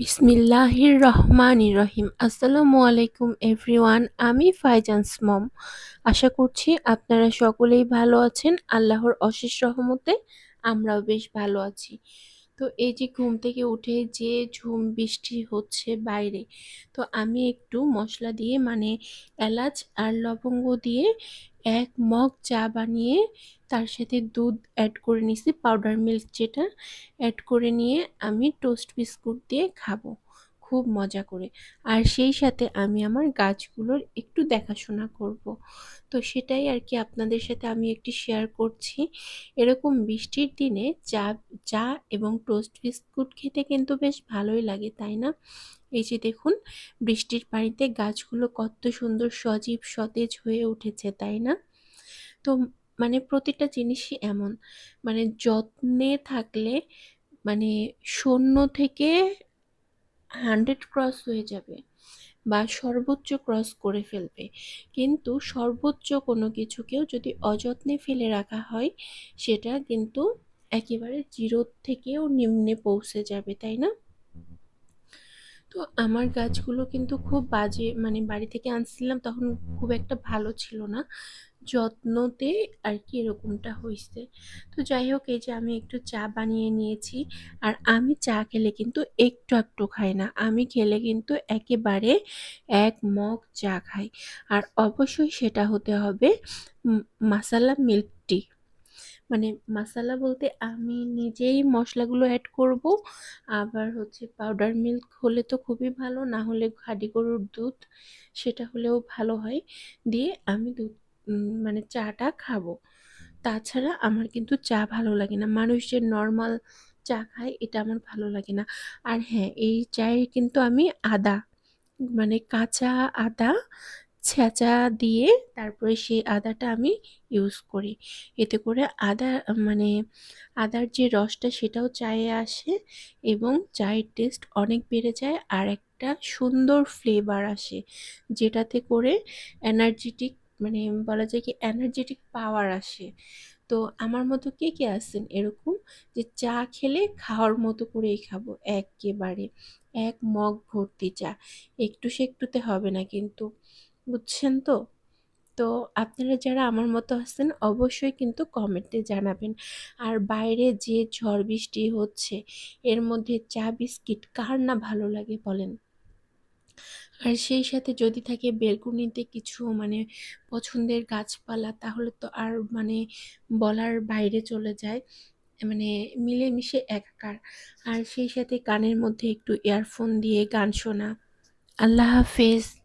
বিসমিল্লাহির রহমানির রহিম আসসালামু আলাইকুম, এভরিওয়ান। আমি ফাইজান্স মম আশা করছি আপনারা সকলেই ভালো আছেন। আল্লাহর অশেষ রহমতে আমরাও বেশ ভালো আছি। তো এই যে ঘুম থেকে উঠে যে ঝুম বৃষ্টি হচ্ছে বাইরে, তো আমি একটু মশলা দিয়ে মানে এলাচ আর লবঙ্গ দিয়ে এক মগ চা বানিয়ে তার সাথে দুধ অ্যাড করে নিছি পাউডার মিল্ক যেটা অ্যাড করে নিয়ে আমি টোস্ট বিস্কুট দিয়ে খাব। খুব মজা করে। আর সেই সাথে আমি আমার গাছগুলোর একটু দেখাশোনা করব। তো সেটাই আর কি আপনাদের সাথে আমি একটি শেয়ার করছি। এরকম বৃষ্টির দিনে চা চা এবং টোস্ট বিস্কুট খেতে কিন্তু বেশ ভালোই লাগে, তাই না? এই যে দেখুন, বৃষ্টির পানিতে গাছগুলো কত সুন্দর সজীব, সতেজ হয়ে উঠেছে, তাই না? তো মানে প্রতিটা জিনিসই এমন। মানে যত্নে থাকলে মানে শূন্য থেকে হান্ড্রেড ক্রস হয়ে যাবে বা সর্বোচ্চ ক্রস করে ফেলবে। কিন্তু সর্বোচ্চ কোনো কিছুকেও যদি অযত্নে ফেলে রাখা হয়, সেটা কিন্তু একেবারে জিরোর থেকেও নিম্নে পৌঁছে যাবে, তাই না? তো আমার গাছগুলো কিন্তু খুব বাজে মানে বাড়ি থেকে আনছিলাম তখন খুব একটা ভালো ছিল না। যত্নতে আর কি এরকমটা হয়েছে তো যাই হোক, এই যে আমি একটু চা বানিয়ে নিয়েছি। আর আমি চা খেলে কিন্তু একটু একটু খাই না। আমি খেলে কিন্তু একেবারে এক মগ চা খাই। আর অবশ্যই সেটা হতে হবে মাসালা মিল্ক টি। মানে মাসালা বলতে আমি নিজেই মশলাগুলো অ্যাড করব। আবার হচ্ছে পাউডার মিল্ক হলে তো খুবই ভালো, না হলে খাঁটি গরুর দুধ, সেটা হলেও ভালো হয়। দিয়ে আমি দুধ মানে চাটা খাব। তাছাড়া আমার কিন্তু চা ভালো লাগে না। মানুষ যে নর্মাল চা খায়, এটা আমার ভালো লাগে না। আর হ্যাঁ এই চায়ে কিন্তু আমি আদা মানে কাঁচা আদা ছেঁচা দিয়ে তারপরে সেই আদাটা আমি ইউজ করি। এতে করে আদা মানে আদার যে রসটা সেটাও চায়ে আসে এবং চায়ের টেস্ট অনেক বেড়ে যায় আর একটা সুন্দর ফ্লেভার আসে, যেটাতে করে এনার্জেটিক মানে বলা যায় কি এনার্জেটিক পাওয়ার আসে। তো আমার মতো কে কে আছেন এরকম যে চা খেলে খাওয়ার মতো করেই খাব, একেবারে, এক মগ ভর্তি চা। একটু সেকটুতে হবে না কিন্তু। বুঝছেন তো? তো আপনারা যারা আমার মতো আছেন, অবশ্যই কিন্তু কমেন্টে জানাবেন। আর বাইরে যে ঝড় বৃষ্টি হচ্ছে, এর মধ্যে চা বিস্কিট কার না ভালো লাগে বলেন? আর সেই সাথে যদি থাকে বেলকুনিতে কিছু মানে পছন্দের গাছপালা, তাহলে তো আর মানে বলার বাইরে চলে যায়। মানে মিলেমিশে একাকার। আর সেই সাথে কানের মধ্যে একটু ইয়ারফোন দিয়ে গান শোনা। আল্লাহ হাফেজ।